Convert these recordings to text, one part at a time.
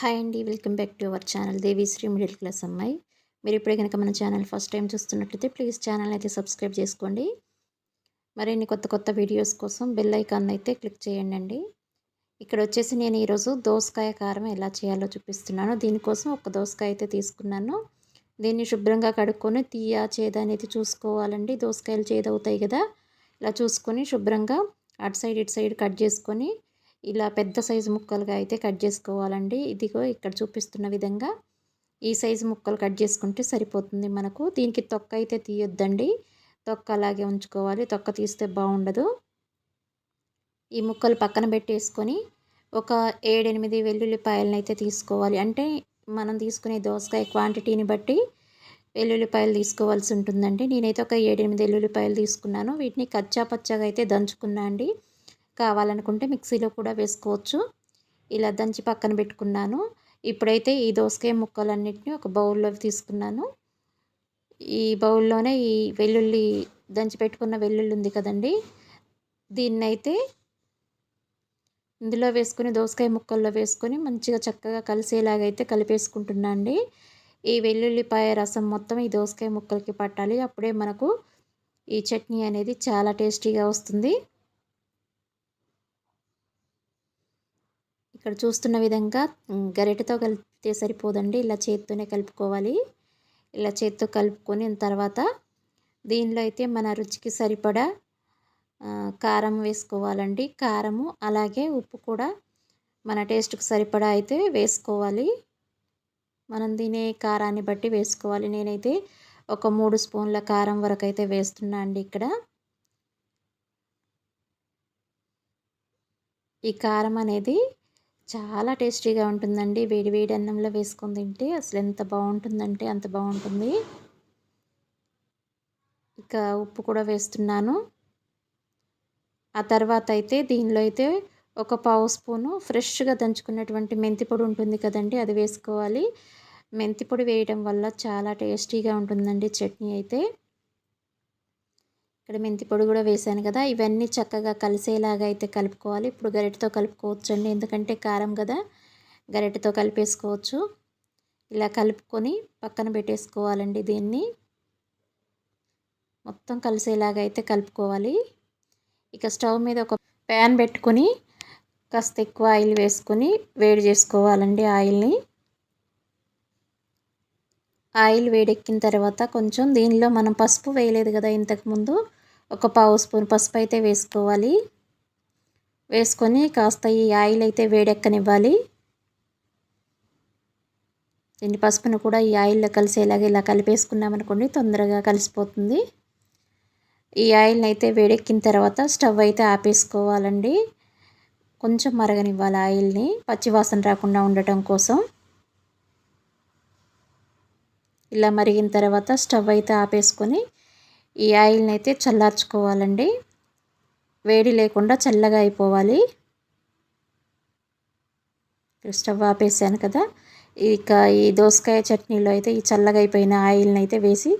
Hi అండి. Welcome back to our channel Devishri middle class అమ్మాయి. మీరు ఇప్పుడే కనుక మన ఛానల్ ఫస్ట్ టైం చూస్తున్నట్లయితే ప్లీజ్ ఛానల్ అయితే సబ్స్క్రైబ్ చేసుకోండి. మరిన్ని కొత్త కొత్త వీడియోస్ కోసం బెల్ ఐకాన్ అయితే క్లిక్ చేయండి అండి. ఇక్కడ వచ్చేసి నేను ఈరోజు దోసకాయ కారం ఎలా చేయాలో చూపిస్తున్నాను. దీనికోసం ఒక దోసకాయ అయితే తీసుకున్నాను. దీన్ని శుభ్రంగా కడుక్కొని తీయ చేద అనేది చూసుకోవాలండి. దోసకాయలు చేదవుతాయి కదా. ఇలా చూసుకొని శుభ్రంగా అటు సైడ్ ఇటు సైడ్ కట్ చేసుకొని ఇలా పెద్ద సైజు ముక్కలుగా అయితే కట్ చేసుకోవాలండి. ఇదిగో ఇక్కడ చూపిస్తున్న విధంగా ఈ సైజు ముక్కలు కట్ చేసుకుంటే సరిపోతుంది మనకు. దీనికి తొక్క అయితే తీయొద్దండి. తొక్క అలాగే ఉంచుకోవాలి. తొక్క తీస్తే బాగుండదు. ఈ ముక్కలు పక్కన పెట్టేసుకొని ఒక ఏడెనిమిది వెల్లుల్లిపాయలను అయితే తీసుకోవాలి. అంటే మనం తీసుకునే దోసకాయ క్వాంటిటీని బట్టి వెల్లుల్లిపాయలు తీసుకోవాల్సి ఉంటుందండి. నేనైతే ఒక ఏడెనిమిది వెల్లుల్లిపాయలు తీసుకున్నాను. వీటిని కచ్చా పచ్చగా అయితే దంచుకున్నా అండి. కావాలనుకుంటే మిక్సీలో కూడా వేసుకోవచ్చు. ఇలా దంచి పక్కన పెట్టుకున్నాను. ఇప్పుడైతే ఈ దోసకాయ ముక్కలన్నిటిని ఒక బౌల్లో తీసుకున్నాను. ఈ బౌల్లోనే ఈ వెల్లుల్లి దంచి పెట్టుకున్న వెల్లుల్లి ఉంది కదండి. దీన్నైతే ఇందులో వేసుకొని దోసకాయ ముక్కల్లో వేసుకొని మంచిగా చక్కగా కలిసేలాగైతే కలిపేసుకుంటున్నా అండి ఈ వెల్లుల్లిపాయ రసం మొత్తం ఈ దోసకాయ ముక్కలకి పట్టాలి. అప్పుడే మనకు ఈ చట్నీ అనేది చాలా టేస్టీగా వస్తుంది. ఇక్కడ చూస్తున్న విధంగా గరిటెతో కలిపితే సరిపోదండి. ఇలా చేత్తోనే కలుపుకోవాలి. ఇలా చేత్తో కలుపుకొని తర్వాత దీనిలో అయితే మన రుచికి సరిపడా కారం వేసుకోవాలండి. కారము అలాగే ఉప్పు కూడా మన టేస్ట్కి సరిపడా అయితే వేసుకోవాలి. మనం తినే కారాన్ని బట్టి వేసుకోవాలి. నేనైతే ఒక మూడు స్పూన్ల కారం వరకు అయితే వేస్తున్నా అండి ఇక్కడ. ఈ కారం అనేది చాలా టేస్టీగా ఉంటుందండి. వేడి వేడి అన్నంలో వేసుకొని తింటే అసలు ఎంత బాగుంటుందంటే అంత బాగుంటుంది. ఇక ఉప్పు కూడా వేస్తున్నాను. ఆ తర్వాత అయితే దీనిలో అయితే ఒక పావు స్పూను ఫ్రెష్గా దంచుకున్నటువంటి మెంతి పొడి ఉంటుంది కదండి అది వేసుకోవాలి. మెంతి పొడి వేయడం వల్ల చాలా టేస్టీగా ఉంటుందండి చట్నీ అయితే. ఇక్కడ మెంతి పొడి కూడా వేసాను కదా ఇవన్నీ చక్కగా కలిసేలాగా అయితే కలుపుకోవాలి. ఇప్పుడు గరిటతో కలుపుకోవచ్చు అండి ఎందుకంటే కారం కదా గరిటతో కలిపేసుకోవచ్చు. ఇలా కలుపుకొని పక్కన పెట్టేసుకోవాలండి దీన్ని. మొత్తం కలిసేలాగా అయితే కలుపుకోవాలి. ఇక స్టవ్ మీద ఒక ప్యాన్ పెట్టుకొని కాస్త ఎక్కువ ఆయిల్ వేసుకొని వేడి చేసుకోవాలండి ఆయిల్ని. ఆయిల్ వేడెక్కిన తర్వాత కొంచెం దీనిలో మనం పసుపు వేయలేదు కదా ఇంతకుముందు ఒక పావు స్పూన్ పసుపు అయితే వేసుకోవాలి. వేసుకొని కాస్త ఈ ఆయిల్ అయితే వేడెక్కనివ్వాలి. దీన్ని పసుపును కూడా ఈ ఆయిల్లో కలిసేలాగా ఇలా కలిపేసుకున్నామనుకోండి తొందరగా కలిసిపోతుంది. ఈ ఆయిల్ని అయితే వేడెక్కిన తర్వాత స్టవ్ అయితే ఆపేసుకోవాలండి. కొంచెం మరగనివ్వాలి ఆయిల్ని. పచ్చివాసన రాకుండా ఉండటం కోసం. ఇలా మరిగిన తర్వాత స్టవ్ అయితే ఆపేసుకొని ఈ ఆయిల్ని అయితే చల్లార్చుకోవాలండి. వేడి లేకుండా చల్లగా అయిపోవాలి. స్టవ్ ఆపేసాను కదా. ఇక ఈ దోసకాయ చట్నీలో అయితే ఈ చల్లగా అయిపోయిన ఆయిల్ని అయితే వేసి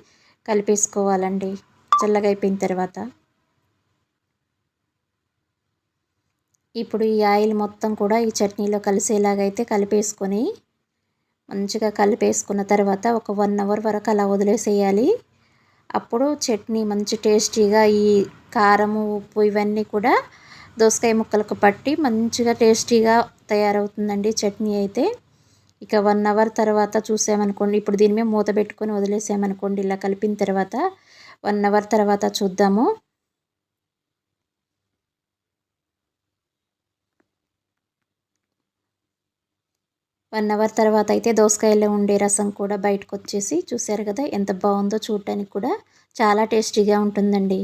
కలిపేసుకోవాలండి. చల్లగా అయిపోయిన తర్వాత. ఇప్పుడు ఈ ఆయిల్ మొత్తం కూడా ఈ చట్నీలో కలిసేలాగైతే కలిపేసుకొని మంచిగా కలిపేసుకున్న తర్వాత ఒక వన్ అవర్ వరకు అలా వదిలేసేయాలి. అప్పుడు చట్నీ మంచి టేస్టీగా ఈ కారము ఉప్పు ఇవన్నీ కూడా దోసకాయ ముక్కలకు పట్టి మంచిగా టేస్టీగా తయారవుతుందండి చట్నీ అయితే. ఇక వన్ అవర్ తర్వాత చూసామనుకోండి ఇప్పుడు దీని మీద మూత పెట్టుకొని వదిలేసామనుకోండి ఇలా కలిపిన తర్వాత వన్ అవర్ తర్వాత చూద్దాము. వన్ అవర్ తర్వాత అయితే దోసకాయలో ఉండే రసం కూడా బయటకు వచ్చేసి చూసారు కదా ఎంత బాగుందో చూడటానికి కూడా. చాలా టేస్టీగా ఉంటుందండి.